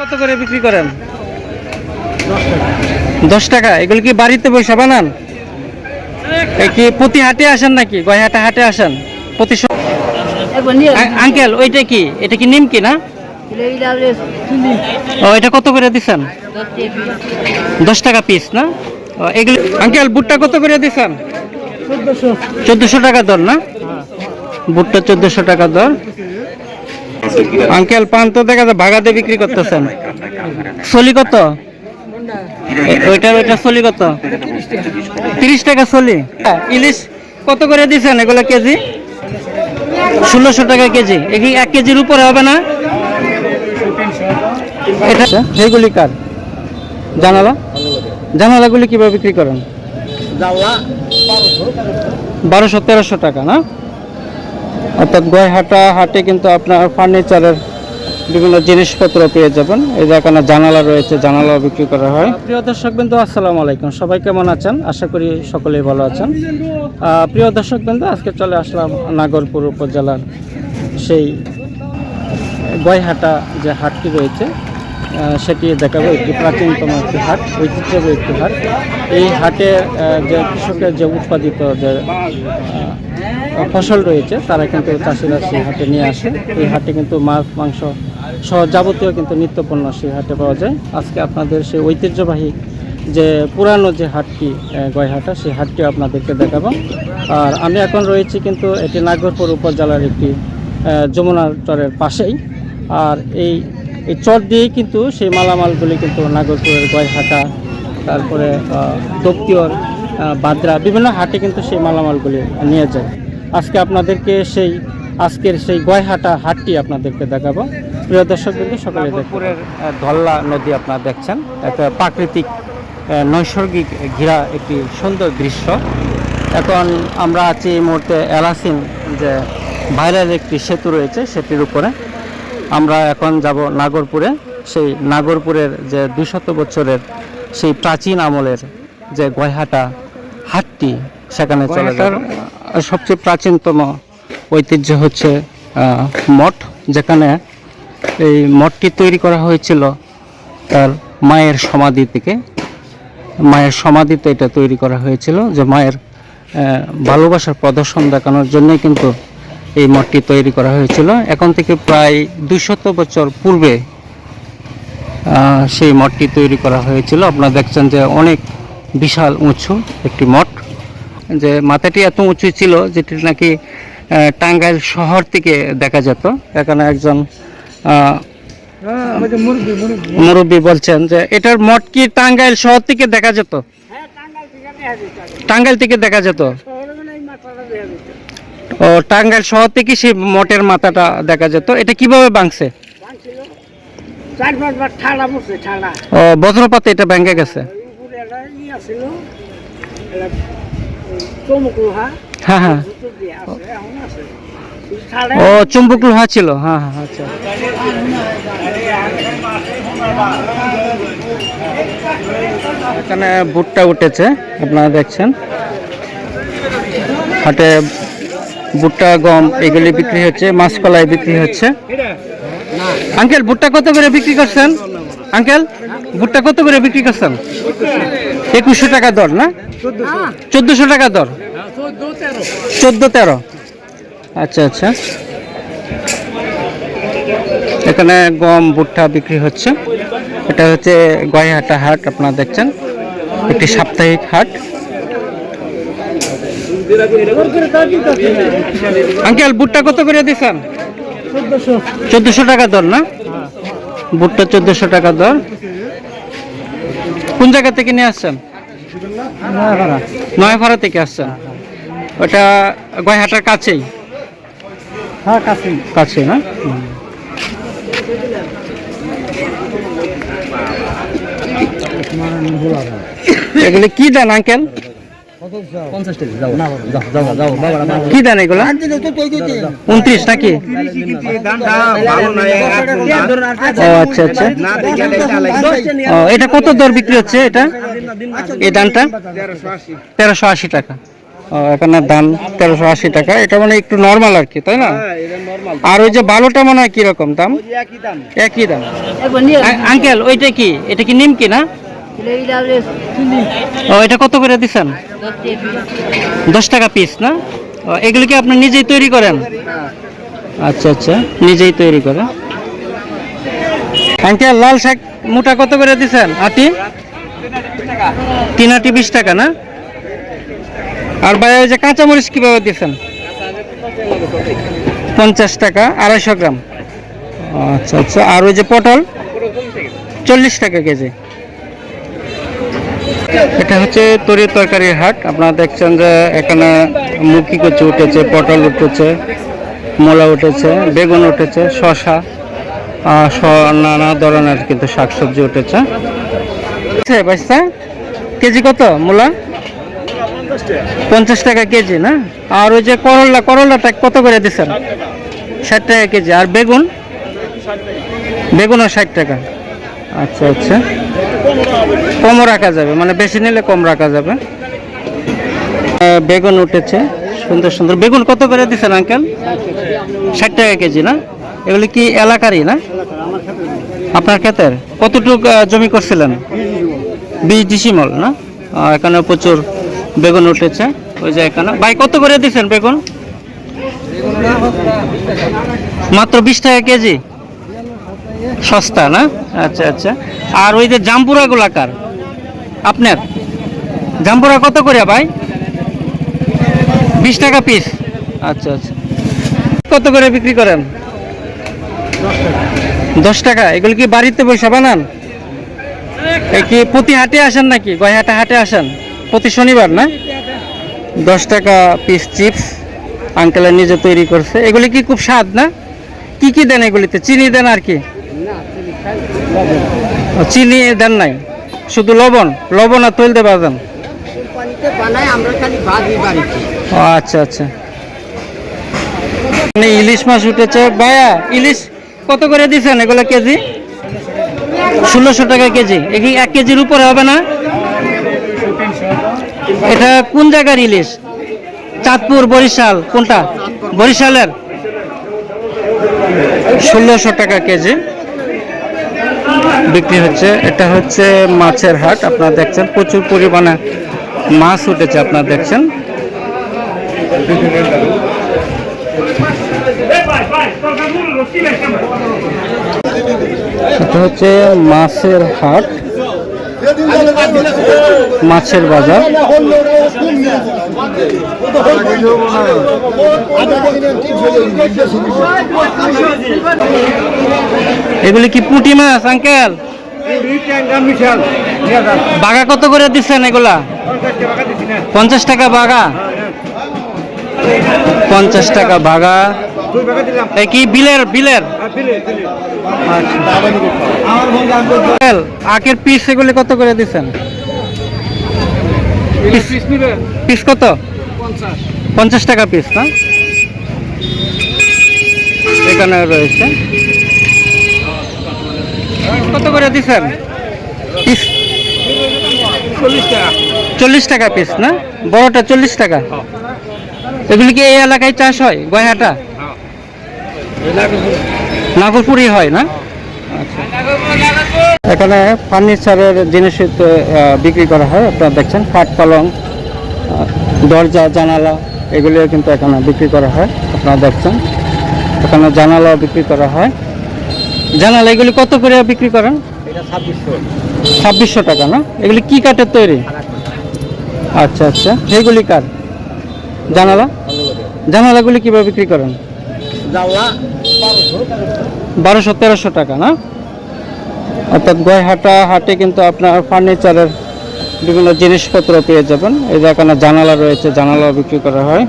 কত করে বিক্রি করেন? দশ টাকা। এগুলো কি বাড়িতে বসে বানান? কি প্রতি হাটে আসেন নাকি? গয়হাটা হাটে আসেন? প্রতি আঙ্কেল ওইটা কি? এটা কি নিমকি না? ও এটা কত করে দিছেন? দশ টাকা পিস না? এগুলো আঙ্কেল বুটটা কত করে দিছেন? চোদ্দশো টাকা দর না? বুটটা চোদ্দশো টাকা দর। আঙ্কেল পান তো দেখা যায় ভাগাতে বিক্রি করতেছেন। চলি কত? ওইটার ওইটা সলি কত? তিরিশ টাকা হ্যাঁ, ইলিশ কত করে দিছেন এগুলো কেজি? ষোলোশো টাকা কেজি। এগুলি এক কেজির উপরে হবে না? এটা সেইগুলি কার জানালা? জানালাগুলি কীভাবে বিক্রি করেন? বারোশো তেরোশো টাকা না? অর্থাৎ গয়হাটা হাটে কিন্তু আপনার ফার্নিচারের বিভিন্ন জিনিসপত্র পেয়ে যাবেন। এই যে এখানে জানালা রয়েছে জানালা বিক্রি করা হয়। প্রিয় দর্শক বিন্দু আসসালামু আলাইকুম। সবাই কেমন আছেন? আশা করি সকলেই ভালো আছেন। প্রিয় দর্শক বিন্দু আজকে চলে আসলাম নাগরপুর উপজেলার সেই গয়হাটা যে হাটটি রয়েছে সেটি দেখাবো, একটি প্রাচীনতম একটি হাট, ঐতিহ্যবাহী একটি হাট। এই হাটে যে কৃষকের যে উৎপাদিত যে ফসল রয়েছে, তারা কিন্তু চাষিরা সেই হাটে নিয়ে আসে। এই হাটে কিন্তু মাছ, মাংস সহ যাবতীয় কিন্তু নিত্যপণ্য সেই হাটে পাওয়া যায়। আজকে আপনাদের সেই ঐতিহ্যবাহী যে পুরানো যে হাটটি গয়হাটা, সেই হাটটি আপনাদেরকে দেখাবো। আর আমি এখন রয়েছি কিন্তু এটি নাগরপুর উপজেলার একটি যমুনার চরের পাশেই। আর এই এই চট দিয়েই কিন্তু সেই মালামালগুলি কিন্তু নাগরপুরের গয়হাটা, তারপরে দপ্তিয়র বাদ্রা, বিভিন্ন হাটে কিন্তু সেই মালামালগুলি নিয়ে যায়। আজকে আপনাদেরকে সেই, আজকের সেই গয়হাটা হাটটি আপনাদেরকে দেখাবো। প্রিয় দর্শক কিন্তু সকালে নাগরপুরের ধল্লা নদী আপনারা দেখছেন। একটা প্রাকৃতিক নৈসর্গিক ঘেরা একটি সুন্দর দৃশ্য। এখন আমরা আছি এই মুহূর্তে এলাসিন যে ভাইরাল একটি সেতু রয়েছে সেটির উপরে। আমরা এখন যাব নাগরপুরে। সেই নাগরপুরের যে দুশত বছরের সেই প্রাচীন আমলের যে গয়হাটা হাটটি, সেখানে চলে যাব। সবচেয়ে প্রাচীনতম ঐতিহ্য হচ্ছে মঠ, যেখানে এই মঠটি তৈরি করা হয়েছিল তার মায়ের সমাধি থেকে। মায়ের সমাধিতে এটা তৈরি করা হয়েছিল যে মায়ের ভালোবাসার প্রদর্শন দেখানোর জন্যই কিন্তু এই মঠটি তৈরি করা হয়েছিল। এখন থেকে প্রায় দুশত বছর পূর্বে সেই মঠটি তৈরি করা হয়েছিল। আপনারা দেখছেন যে অনেক বিশাল উঁচু একটি মঠ। যে মাথাটি এত উঁচু ছিল যেটি নাকি টাঙ্গাইল শহর থেকে দেখা যেত। এখানে একজন মুরব্বী বলছেন যে এটার মঠ কি টাঙ্গাইল শহর থেকে দেখা যেত? টাঙ্গাইল থেকে দেখা যেত। টাঙ্গাইল শহর থেকে সেই মঠের মাথাটা দেখা যেত। এটা কীভাবে ভাঙছে? ও বজ্রপাতে এটা ভেঙে গেছে? হ্যাঁ হ্যাঁ। ও। চুম্বক লোহা ছিল। হ্যাঁ হ্যাঁ আচ্ছা। এখানে ভুট্টা উঠেছে আপনারা দেখছেন। হাটে ভুট্টা, গম এগুলি বিক্রি হচ্ছে মাছকলাই বিক্রি হচ্ছে। আঙ্কেল, ভুট্টা কত করে বিক্রি করছেন? আঙ্কেল, ভুট্টা কত করে বিক্রি করছেন? একুশশো টাকা দর, না? চোদ্দশো টাকা দর? চোদ্দ তেরো। আচ্ছা আচ্ছা। এখানে গম, ভুট্টা বিক্রি হচ্ছে। এটা হচ্ছে গয়হাটা হাট, আপনারা দেখছেন। একটি সাপ্তাহিক হাট। আঙ্কেল ভুট্টা কত করে দিচ্ছেন চোদ্দশো টাকা দর, না? ভুট্টা চোদ্দশো টাকা দর। কোন জায়গা থেকে নিয়ে আসছেন? নয়াপাড়া থেকে আসছেন। ওটা গয়হাটার কাছেই? হ্যাঁ কাছে না? এগুলো কি দেন, আঙ্কেল? কি দেন এগুলো? উনত্রিশ নাকি ও আচ্ছা আচ্ছা। ও এটা কত দর বিক্রি হচ্ছে এটা? এই ধানটা তেরোশো আশি টাকা। ও, এখানে দাম তেরোশো আশি টাকা। এটা মানে একটু নর্মাল আর কি তাই না? আর ওই যে ভালোটা মনে হয় কীরকম দাম? একই দাম। আঙ্কেল ওইটা কি? এটা কি নিমকি না? ও, এটা কত করে দিচ্ছেন দশ টাকা পিস না? এগুলো কি আপনি নিজেই তৈরি করেন? আচ্ছা আচ্ছা নিজেই তৈরি করেন। আঙ্কেল, লাল শাক মোটা কত করে দিচ্ছেন আটি? তিন আটি বিশ টাকা, না? আর ভাই ওই যে কাঁচামরিচ কীভাবে দিচ্ছেন পঞ্চাশ টাকা, আড়াইশো গ্রাম। আচ্ছা আচ্ছা আর ওই যে পটল? চল্লিশ টাকা কেজি। এটা হচ্ছে তরি তরকারির হাট। আপনারা দেখছেন যে এখানে মুখি কচু উঠেছে, পটল উঠেছে, মূলা উঠেছে, বেগুন উঠেছে শশা নানা ধরনের কিন্তু শাকসবজি উঠেছে। কেজি কত মূলা? পঞ্চাশ টাকা কেজি, না? আর ওই যে করলা, করলাটা কত করে দিচ্ছেন ষাট টাকা কেজি। আর বেগুন? বেগুনও ষাট টাকা। আচ্ছা আচ্ছা। কমও রাখা যাবে মানে বেশি নিলে কম রাখা যাবে। বেগুন উঠেছে, সুন্দর সুন্দর। বেগুন কত করে দিচ্ছেন আঙ্কেল? ষাট টাকা কেজি, না? এগুলি কি এলাকারই, না? আপনার ক্ষেতের? কতটুক জমি করছিলেন? বিশ ডিসিমল, না? এখানে প্রচুর বেগুন উঠেছে, ওই যে এখানে। ভাই, কত করে দিচ্ছেন বেগুন? মাত্র বিশ টাকা কেজি? সস্তা, না? আচ্ছা আচ্ছা। আর ওই যে জাম্পুরা গোলাকার, আপনার? জাম্পুরা কত করে ভাই? বিশ টাকা পিস আচ্ছা আচ্ছা। কত করে বিক্রি করেন? দশ টাকা। এগুলো কি বাড়িতে বসে বানান? কি প্রতি হাটে আসেন নাকি? গয়হাটে হাটে আসেন? প্রতি শনিবার, না? দশ টাকা পিস চিপস আঙ্কেলের নিজে তৈরি করছে। এগুলি কি খুব স্বাদ, না? কি কি দেন এগুলিতে? চিনি দেন আর কি? চিনি দেন নাই। শুধু লবণ লবণ আর তৈল বাড়িতে ও আচ্ছা আচ্ছা। মানে ইলিশ মাছ উঠেছে। ভাইয়া ইলিশ কত করে দিচ্ছেন এগুলো কেজি? ষোলোশো টাকা কেজি। এ কি এক কেজির উপরে হবে না? এটা কোন জায়গার ইলিশ? চাঁদপুর বরিশাল কোনটা? বরিশালের। ষোলোশো টাকা কেজি। বিক্রি হচ্ছে। এটা হচ্ছে মাছের হাট। আপনারা দেখছেন, প্রচুর পরিমাণে মাছ উঠেছে, আপনারা দেখছেন। এটা হচ্ছে মাছের হাট, মাছের বাজার। এগুলি কি পুঁটি মাছ, আঙ্কেল? বাগা কত করে দিচ্ছেন এগুলা? পঞ্চাশ টাকা বাগা পঞ্চাশ টাকা এই কি বিলের বিলের? আচ্ছা। আখের পিস এগুলি কত করে দিচ্ছেন? পিস কত? পঞ্চাশ। টাকা পিস না? এখানে রয়েছে। কত করে দিচ্ছেন? পিস? চল্লিশ টাকা। পিস না? বড়টা চল্লিশ টাকা। এগুলি কি এই এলাকায় চাষ হয়? গয়াটা নাগরপুরি হয় না? আচ্ছা এখানে ফার্নিচারের জিনিস বিক্রি করা হয় আপনারা দেখছেন খাট পালং দরজা জানালা এগুলিও কিন্তু এখানে বিক্রি করা হয় আপনারা দেখছেন। এখানে জানালাও বিক্রি করা হয়। জানালা এগুলি কত করে বিক্রি করেন? ছাব্বিশশো। টাকা না? এগুলি কি কাঠের তৈরি? আচ্ছা আচ্ছা। সেইগুলি কার? জানালা? জানালাগুলি কীভাবে বিক্রি করেন? জানলা বারোশো তেরোশো টাকা না? অর্থাৎ গয়হাটা হাটে কিন্তু আপনার ফার্নিচারের বিভিন্ন জিনিসপত্র পেয়ে যাবেন। এই যে এখানে জানালা রয়েছে জানালা বিক্রি করা হয়।